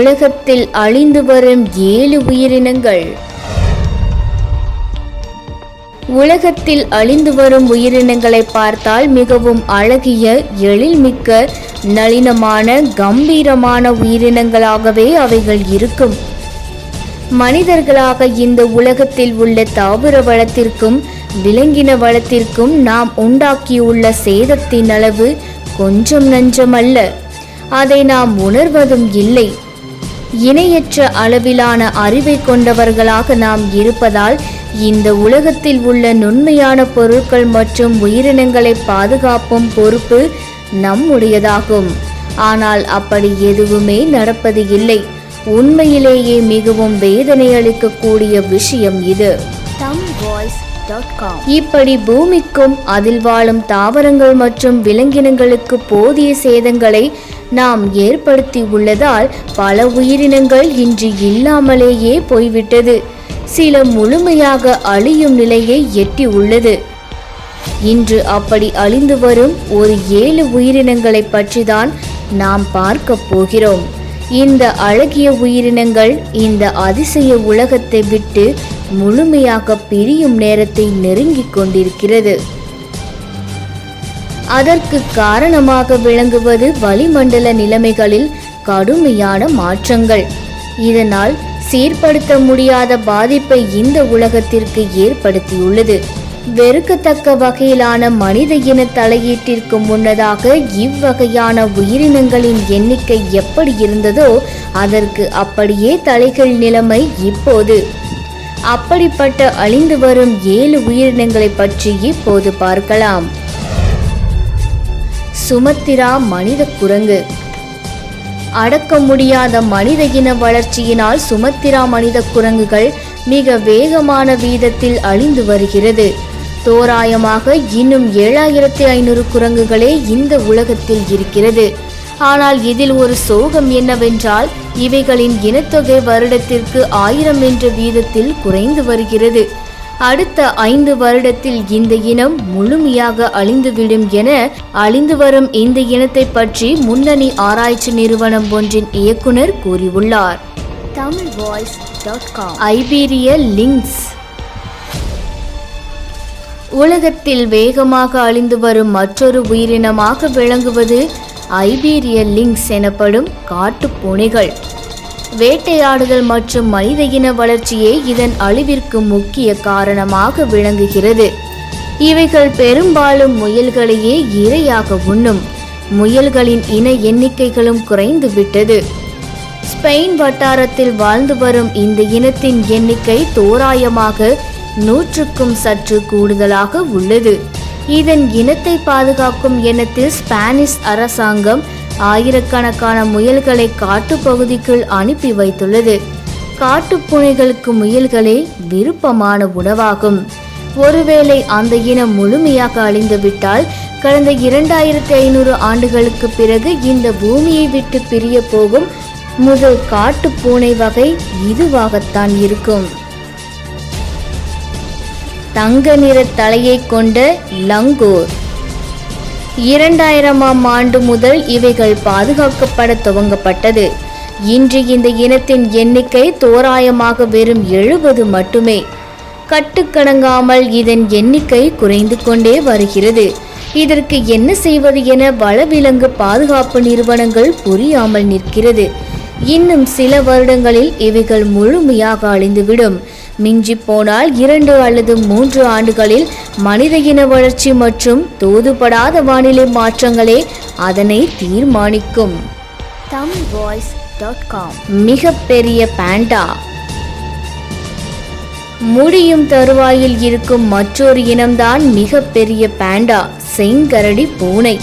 உலகத்தில் அழிந்து வரும் ஏழு உயிரினங்கள். உலகத்தில் அழிந்து வரும் உயிரினங்களை பார்த்தால் மிகவும் அழகிய எழில்மிக்க நளினமான கம்பீரமான உயிரினங்களாகவே அவைகள் இருக்கும். மனிதர்களாக இந்த உலகத்தில் உள்ள தாவர வளத்திற்கும் விலங்கின வளத்திற்கும் நாம் உண்டாக்கியுள்ள சேதத்தின் அளவு கொஞ்சம் நஞ்சமல்ல. அதை நாம் உணர்வதும் இல்லை. இணையற்ற அளவிலான அறிவை கொண்டவர்களாக நாம் இருப்பதால் இந்த உலகத்தில் உள்ள நுண்மையான பொருட்கள் மற்றும் உயிரினங்களை பாதுகாப்பும் பொறுப்பு நம்முடையதாகும். ஆனால் அப்படி எதுவுமே நடப்பது இல்லை. உண்மையிலேயே மிகவும் வேதனை அளிக்கக்கூடிய விஷயம் இது. இப்படி பூமிக்கும் அதில் வாழும் தாவரங்கள் மற்றும் விலங்கினங்களுக்கு போதிய சேதங்களை நாம் ஏற்படுத்தி உள்ளதால் பல உயிரினங்கள் இன்று இல்லாமலேயே போய்விட்டது. சில முழுமையாக அழியும் நிலையை எட்டி உள்ளது. இன்று அப்படி அழிந்து வரும் ஒரு ஏழு உயிரினங்களை பற்றிதான் நாம் பார்க்க போகிறோம். இந்த அழகிய உயிரினங்கள் இந்த அதிசய உலகத்தை விட்டு முழுமையாக பிரியும் நேரத்தை நெருங்கிக் கொண்டிருக்கிறது. அதற்கு காரணமாக விளங்குவது வளிமண்டல நிலைமைகளில் கடுமையான மாற்றங்கள். இதனால் சீர்படுத்த முடியாத பாதிப்பை இந்த உலகத்திற்கு ஏற்படுத்தியுள்ளது. வெறுக்கத்தக்க வகையிலான மனித இன தலையீட்டிற்கு முன்னதாக இவ்வகையான உயிரினங்களின் எண்ணிக்கை எப்படி இருந்ததோ அதற்கு அப்படியே தலைகள் நிலைமை இப்போது. அப்படிப்பட்ட அழிந்து வரும் ஏழு உயிரினங்களை பற்றி இப்போது பார்க்கலாம். சுமத்திரா மனித குரங்கு. அடக்க முடியாத மனித இன வளர்ச்சியினால் சுமத்திரா மனித குரங்குகள் மிக வேகமான வீதத்தில் அழிந்து வருகிறது. தோராயமாக இன்னும் ஏழாயிரத்தி ஐநூறு குரங்குகளே இந்த உலகத்தில் இருக்கிறது. ஆனால் இதில் ஒரு சோகம் என்னவென்றால் இவைகளின் இனத்தொகை வருடத்திற்கு ஆயிரம் என்ற வீதத்தில் குறைந்து வருகிறது. அடுத்த ஐந்து வருடத்தில் இந்த இனம் முழுமையாக அழிந்துவிடும் என அழிந்து வரும் இந்த இனத்தை பற்றி முன்னணி ஆராய்ச்சி நிறுவனம் ஒன்றின் இயக்குனர் கூறியுள்ளார். Tamil voice dot com. Iberian lynx. உலகத்தில் வேகமாக அழிந்து வரும் மற்றொரு உயிரினமாக விளங்குவது ஐபீரிய லிங்க்ஸ் எனப்படும் காட்டுப் பூனைகள். வேட்டையாடுதல் மற்றும் மனித இன வளர்ச்சியே இதன் அழிவிற்கு முக்கிய காரணமாக விளங்குகிறது. இவைகள் பெரும்பாலும் முயல்களையே இரையாக உண்ணும். முயல்களின் இன எண்ணிக்கைகளும் குறைந்து விட்டது ஸ்பெயின் வட்டாரத்தில் வாழ்ந்து வரும் இந்த இனத்தின் எண்ணிக்கை தோராயமாக நூற்றுக்கும் சற்று கூடுதலாக உள்ளது. இதன் இனத்தை பாதுகாக்கும் எண்ணத்தில் ஸ்பானிஷ் அரசாங்கம் ஆயிரக்கணக்கான முயல்களை காட்டுப்பகுதிக்குள் அனுப்பி வைத்துள்ளது. காட்டுப்புனைகளுக்கு முயல்களே விருப்பமான உணவாகும். ஒருவேளை அந்த இனம் முழுமையாக அழிந்துவிட்டால் கடந்த இரண்டாயிரத்தி ஐநூறு ஆண்டுகளுக்கு பிறகு இந்த பூமியை விட்டு பிரிய போகும் முதல் காட்டுப்பூனை வகை இதுவாகத்தான் இருக்கும். தங்க நிற தலையை கொண்ட லங்கோர். இரண்டாயிரமாம் ஆண்டு முதல் இவைகள் பாதுகாக்கப்பட துவங்கப்பட்டது. இன்று இந்த இனத்தின் எண்ணிக்கை தோராயமாக வெறும் எழுபது மட்டுமே. கட்டுக்கடங்காமல் இதன் எண்ணிக்கை குறைந்து கொண்டே வருகிறது. இதற்கு என்ன செய்வது என வளவிலங்கு பாதுகாப்பு நிறுவனங்கள் புரியாமல் நிற்கிறது. இன்னும் சில வருடங்களில் இவைகள் முழுமையாக அழிந்துவிடும். மிஞ்சி போனால் இரண்டு அல்லது மூன்று ஆண்டுகளில் மனித இன வளர்ச்சி மற்றும் தூதுபடாத வானிலை மாற்றங்களே அதனை தீர்மானிக்கும். Tamil voice dot com. மிகப்பெரிய பேண்டா. முடியும் தருவாயில் இருக்கும் மற்றொரு இனம்தான் மிகப்பெரிய பேண்டா செங்கரடி பூனை.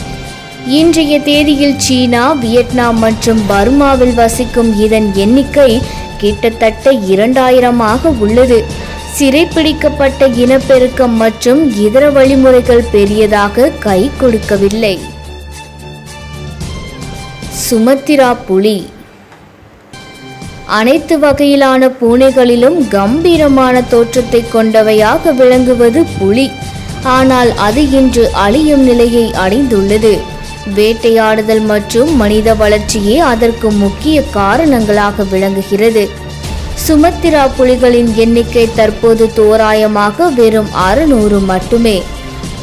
இன்றைய தேதியில் சீனா வியட்நாம் மற்றும் பர்மாவில் வசிக்கும் இதன் எண்ணிக்கை கிட்டத்தட்ட இரண்டாயிரமாக உள்ளது. சிறைப்பிடிக்கப்பட்ட இனப்பெருக்கம் மற்றும் இதர வழிமுறைகள் பெரியதாக கை கொடுக்கவில்லை. சுமத்திரா புலி. அனைத்து வகையிலான பூனைகளிலும் கம்பீரமான தோற்றத்தை கொண்டவையாக விளங்குவது புலி. ஆனால் அது இன்று அழியும் நிலையை அடைந்துள்ளது. வேட்டையாடுதல் மற்றும் மனித வளர்ச்சியே அதற்கு முக்கிய காரணங்களாக விளங்குகிறது. சுமத்திரா புலிகளின் எண்ணிக்கை தற்போது தோராயமாக வெறும் அறுநூறு மட்டுமே.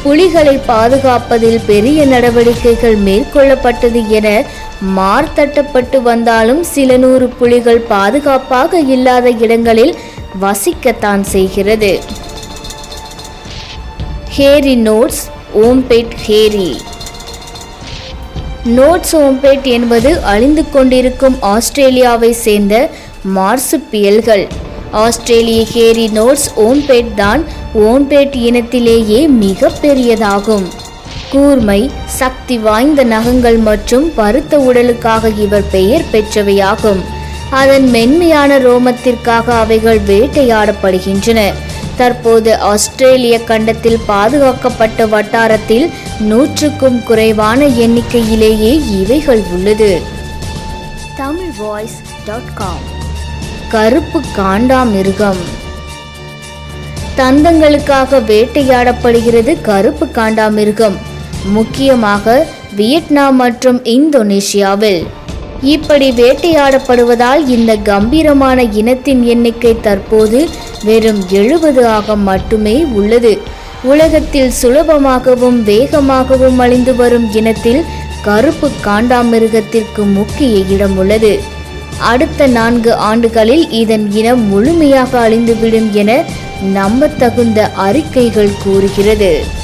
புலிகளை பாதுகாப்பதில் பெரிய நடவடிக்கைகள் மேற்கொள்ளப்பட்டது என மார்த்தட்டப்பட்டு வந்தாலும் சில நூறு புலிகள் பாதுகாப்பாக இல்லாத இடங்களில் வசிக்கத்தான் செய்கிறது. Harry notes ஓம்பேட் Harry. நோட்ஸ் ஓம்பேட் என்பது அழிந்து கொண்டிருக்கும் ஆஸ்திரேலியாவை சேர்ந்த மார்சுப்பியல்கள் ஆஸ்திரேலிய கேரி நோட்ஸ் ஓம்பேட் தான் ஓம்பேட் இனத்திலேயே மிக பெரியதாகும். கூர்மை சக்தி வாய்ந்த நகங்கள் மற்றும் பருத்த உடலுக்காக இவர் பெயர் பெற்றவையாகும். அதன் மென்மையான ரோமத்திற்காக அவைகள் வேட்டையாடப்படுகின்றன. தற்போது ஆஸ்திரேலிய கண்டத்தில் பாதுகாக்கப்பட்ட வட்டாரத்தில் நூற்றுக்கும் குறைவான எண்ணிக்கையிலேயே இவைகள் உள்ளது. Tamil voice dot com. கருப்பு காண்டாமிருகம் தந்தங்களுக்காக வேட்டையாடப்படுகிறது கருப்பு காண்டாமிருகம் முக்கியமாக வியட்நாம் மற்றும் இந்தோனேஷியாவில். இப்படி வேட்டையாடப்படுவதால் இந்த கம்பீரமான இனத்தின் எண்ணிக்கை தற்போது வெறும் எழுபது ஆக மட்டுமே உள்ளது. உலகத்தில் சுலபமாகவும் வேகமாகவும் அழிந்து வரும் இனத்தில் கருப்பு காண்டாமிருகத்திற்கு முக்கிய இடம் உள்ளது. அடுத்த நான்கு ஆண்டுகளில் இதன் இனம் முழுமையாக அழிந்துவிடும் என நம்பத்தகுந்த அறிக்கைகள் கூறுகிறது.